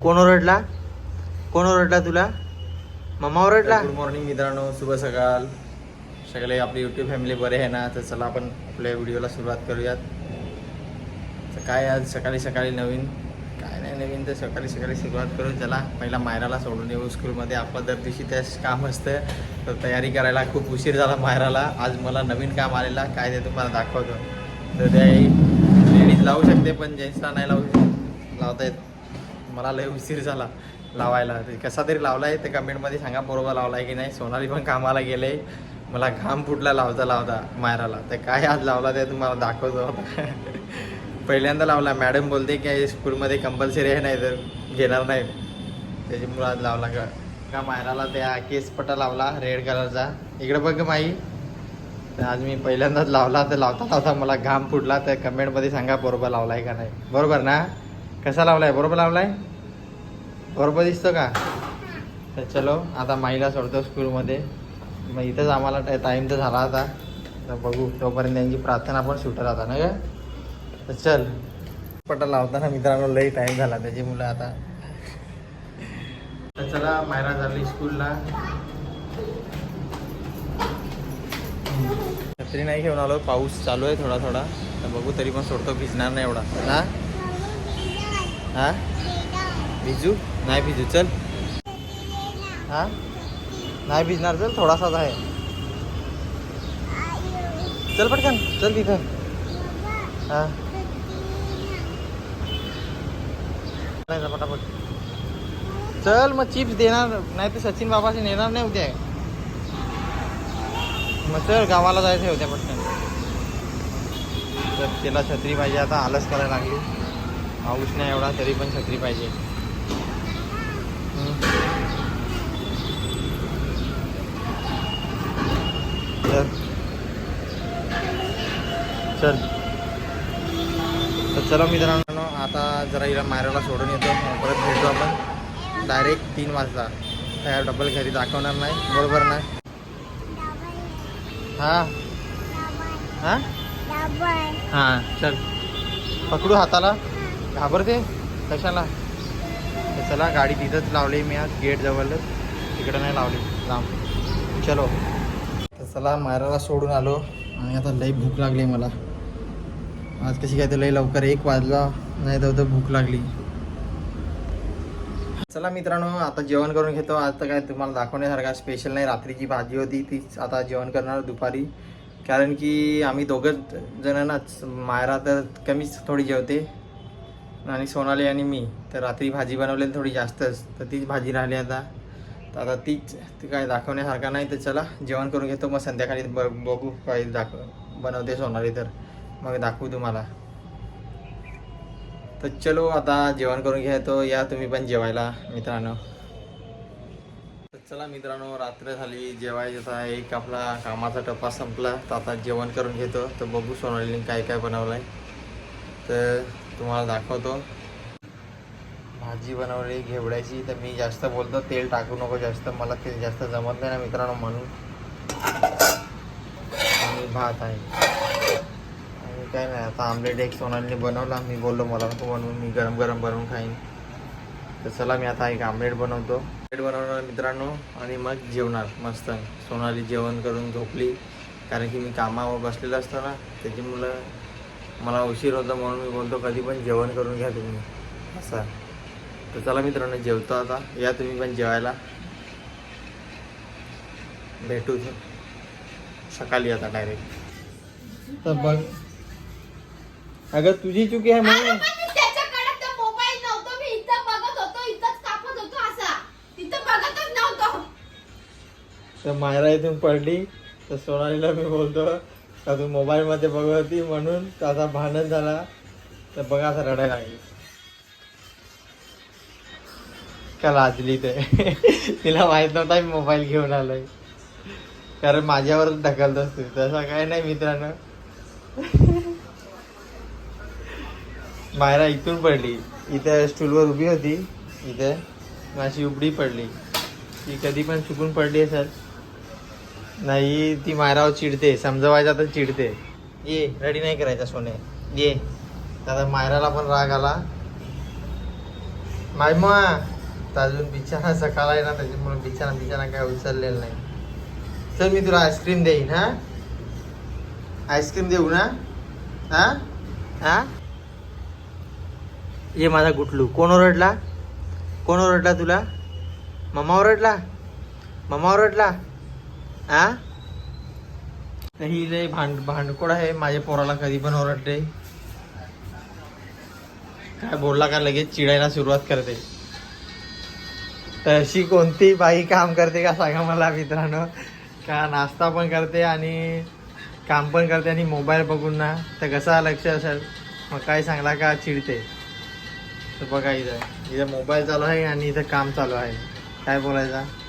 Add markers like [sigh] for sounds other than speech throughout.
कोण ओरडला? कोण ओरडला तुला? मम्मा ओरडला? गुड मॉर्निंग मित्रांनो शुभ सकाळ. सगळे आपली युट्यूब फॅमिली बरे आहे ना? तर चला आपण आपल्या व्हिडिओला सुरुवात करूयात. तर काय आज? सकाळी सकाळी नवीन? काय नाही नवीन तर सकाळी सकाळी सुरुवात करू. चला पहिला मायराला सोडून येऊ स्कूलमध्ये आपलं दर दिवशी त्याच काम असतं. तर तयारी करायला खूप उशीर झाला मायराला. आज मला नवीन काम आलेला. काय ते तुम्हाला दाखवतो. तर ते लेडीज लावू शकते पण जेंट्सला नाही लावू लावता येत. मला लय उशीर झाला लावायला. ते कसा तरी लावला आहे ते कमेंटमध्ये सांगा बरोबर लावला आहे की नाही. सोनाली पण कामाला गेले. मला घाम फुटला लावता लावता मायराला. तर काय आज लावला ते तुम्हाला दाखवतो. [laughs] पहिल्यांदा लावला. मॅडम बोलते की स्कूलमध्ये कंपल्सरी आहे नाही तर घेणार नाही. त्याच्यामुळं आज लावला का? का मायराला त्या केसपटा लावला रेड कलरचा? इकडे बघ माई. तर आज मी पहिल्यांदाच लावला तर लावता लावता मला घाम फुटला. तर कमेंटमध्ये सांगा बरोबर लावला आहे का नाही. बरोबर ना? कसा लावलाय? बरोबर लावलाय? बरोबर दिसतं का? तर चलो आता माईला सोडतो स्कूलमध्ये. मग इथंच आम्हाला टाईम तर झाला आता. तर बघू तोपर्यंत त्यांची प्रार्थना पण सुटत आता ना का? तर चल. पटा लावताना मित्रांनो लई टाईम झाला त्याची मुलं आता. तर चला मायरा झाली स्कूलला. छत्री नाही घेऊन आलो पाऊस चालू आहे थोडा थोडा तर बघू तरी पण सोडतो भिजणार नाही एवढा. हा? हा? भिजू? नाही भिजू चल. हा? नाही भिजणार चल थोडासाच आहे. चल पटकन चल तिथं. हा. पटापट. चल मग चिप्स देणार नाही तर सचिन बाबाशी नेणार नाही उद्या. मग चल गावाला जायचं आहे उद्या पटकन. तर त्याला छत्री पाहिजे आता आलस करायला लागली. पाऊस नाही एवढा तरी पण छत्री पाहिजे. चल. चल. तर चला मित्रांनो आता जरा हिला मायराला सोडून येतो. परत भेटू आपण. डायरेक्ट तीन वाजता. त्या डबल घरी दाखवणार नाही. बरोबर नाही. हां? हां? हां चल. पकडू हाताला. घाबरते. कशाला? चला गाडी तिथंच लावली मी आज गेट जवळच. तिकडं नाही लावली लांब. चलो. तर चला मायराला सोडून आलो. आणि आता लई भूक लागली मला. आज कशी काय तर लई लवकर एक वाजला नाही तर भूक लागली. चला मित्रांनो आता जेवण करून घेतो. आज तर काय तुम्हाला दाखवण्यासारखा स्पेशल नाही. रात्रीची भाजी होती तीच आता जेवण करणार दुपारी. कारण की आम्ही दोघंच जणांनाच मायरा तर कमीच थोडी जेवते. आणि सोनाली आणि मी. तर रात्री भाजी बनवलेली थोडी जास्तच. तर तीच भाजी राहिली आता. तर आता तीच ती काय दाखवण्यासारखा नाही. तर चला जेवण करून घेतो. मग संध्याकाळी ब बघू काय दाखव बनवते सोनाली तर. मग दाखवू तुम्हाला. तर चलो आता जेवण करून घेतो. या तुम्ही पण जेवायला मित्रांनो. तर चला मित्रांनो रात्र झाली. जेवायचं एक आपला कामाचा टप्पा संपला. तर आता जेवण करून घेतो. तर बघू सोनालीने काय काय बनवलं आहे तर तुम्हाला दाखवतो. भाजी बनवली घेवड्याची तर मी जास्त बोलतो तेल टाकू नको जास्त मला तेल जास्त जमत नाही ना मित्रांनो म्हणून. आणि भात आहे. आणि काय नाही आता आमलेट एक सोनालीने बनवला मी बोललो मला नको बनवून मी गरम गरम बनवून खाईन. तर चला मी आता एक आमलेट बनवतो. आमलेट बनवणार मित्रांनो आणि मग जेवणार मस्त. सोनाली जेवण करून झोपली कारण की मी कामावर बसलेलं असतो ना त्याची मुलं मला उशीर होता म्हणून मी बोलतो कधी पण जेवण करून घ्या तुम्ही. असं. तर चला मित्रांनो जेवतो आता. या तुम्ही पण जेवायला. भेटू सकाळी आता डायरेक्ट तर बघ. अगं तुझी चुकी आहे म्हणून. त्याच्याकडे तो मोबाईल नव्हतो. मी इथं बघत होतो इथंच कापत होतो असा. तिथं बघतच नव्हतो. तर मायरा इथून पडली. तर सोनालीला मी बोलतो का तू मोबाईलमध्ये बघत होती म्हणून त्याचा भांडण झाला. तर बघा असं रडायला लागली. का लाजली ते. [laughs] तिला माहीत नव्हता मी मोबाईल घेऊन आलोय. कारण माझ्यावरच ढकलत तू तसं काय नाही मित्रांनो. मायरा इथून पडली. इथे स्टूलवर उभी होती. इथे. माझी उबडी पडली. ती कधी पण चुकून पडली असेल. नाही ती मायरावर चिडते. समजवायचा तर चिडते. ये रेडी नाही करायचा सोने. ये. आता मायराला पण राग आला. माय मग अजून बिछाना सकाळ आहे ना त्याच्यामुळे बिछाना बिछाना काय उचललेलं नाही. चल मी तुला आईस्क्रीम देईन हा? आईस्क्रीम देऊ ना? हा? हा? ये माझा गुटलू. कोण ओरडला? कोण ओरडला तुला? मम्मा ओरडला? मम्मा ओरडला? आ? तर ही लय भांड भांडकोड आहे माझ्या पोराला कधी पण ओरडते. काय बोलला का लगेच चिडायला सुरुवात करते. तर अशी कोणती बाई काम करते का सांगा मला मित्रांनो. का नाश्ता पण करते आणि काम पण करते आणि मोबाईल बघून ना. तर कसा लक्ष असेल मग काय सांगला का चिडते. तर बघा इथं इथं मोबाईल चालू आहे आणि इथं काम चालू आहे. काय बोलायचं?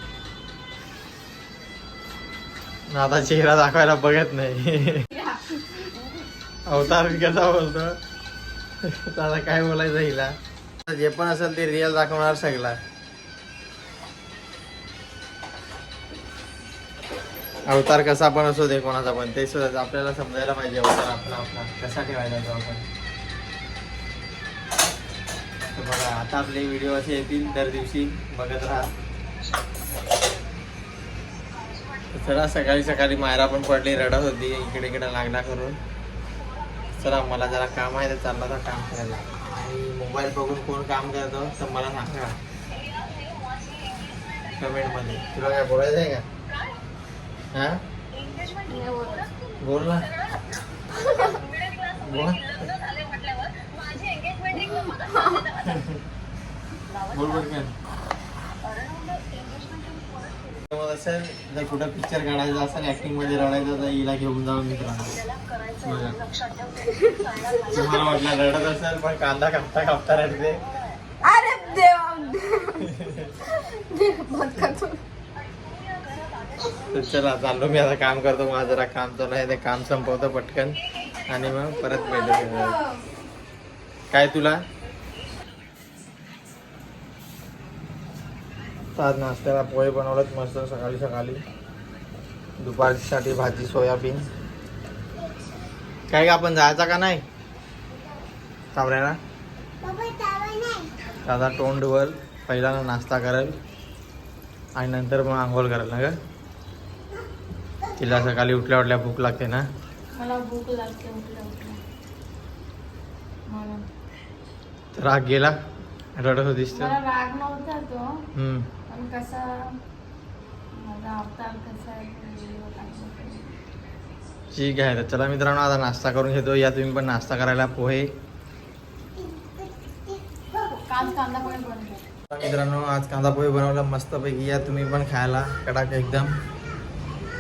आता चेहरा दाखवायला बघत नाही. अवतार मी कसा बोलतो? तर आता काय बोलायचं हिला? जे पण असेल ते रिअल दाखवणार सगळा. अवतार कसा पण असो दे कोणाचा पण ते सुद्धा आपल्याला समजायला पाहिजे अवतार आपला आपला. कसा ठेवायचा तो आपण? बघा आता आपले व्हिडिओ असे येतील दर दिवशी. बघत राहा तर चला सकाळी सकाळी मायरा पण पडली रडत होती. इकडे इकडे लागला करून. चला मला जरा काम आहे तर चालला तर काम करायला. आणि मोबाईल बघून कोण काम करतो तर मला सांगा. कमेंटमध्ये. तुला काय बोलायचं आहे का? हा? बोल ना. बोल. बोल बोल काय मग असेल जर कुठं पिक्चर काढायचा असेल ऍक्टिंगमध्ये रडायचं तर हिला घेऊन जाऊ मित्रांनो. तुम्हाला वाटलं रडत असेल पण कांदा कापता कापता रडते. अरे देवा चला चाललो मी आता काम करतो माझं जरा काम चालू आहे ते काम संपवतो पटकन. आणि मग परत भेटू काय तुला? तर आज नाश्त्याला पोहे बनवलेत मस्त सकाळी सकाळी. दुपारसाठी भाजी सोयाबीन. काय का आपण जायचा का नाही? चावऱ्याला दादा तोंड वर पहिला नाश्ता करेल. आणि नंतर मग आंघोळ करेल ना ग? तिला सकाळी उठल्या उठल्या भूक लागते ना? मला भूक लागते उठल्या उठल्या. तर राग गेला? रडत होतीस तर? राग नव्हता तो. हम्म. पण कसा माझा अवतार कसा. ठीक आहे तर चला मित्रांनो आता नाश्ता करून घेतो. या तुम्ही पण नाश्ता करायला पोहे. मित्रांनो आज कांदा पोहे बनवला. मस्तपैकी या तुम्ही पण खायला. कडाक एकदम.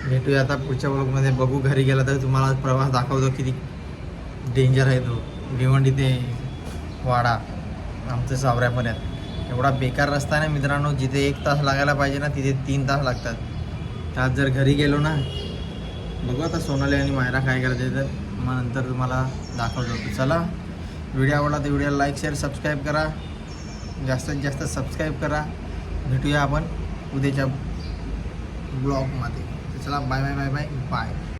भेटूया आता पुढच्या ब्लॉगमध्ये बघू घरी गेला तर तुम्हाला प्रवास दाखवतो किती डेंजर आहे तो. भिवंडी ते वाडा. आमच्या सावऱ्यापर्यंत एवढा बेकार रस्ता आहे ना मित्रांनो जिथे एक तास लागायला पाहिजे ना तिथे तीन तास लागतात. त्यात आज जर घरी गेलो ना बघू आता सोनाली आणि मायरा काय करते तर मग नंतर तुम्हाला दाखवतो. चला व्हिडिओ आवडला तर व्हिडिओला लाईक शेअर सबस्क्राईब करा. जास्तीत जास्त सबस्क्राईब करा. भेटूया आपण उद्याच्या ब्लॉगमध्ये चला bye bye bye bye bye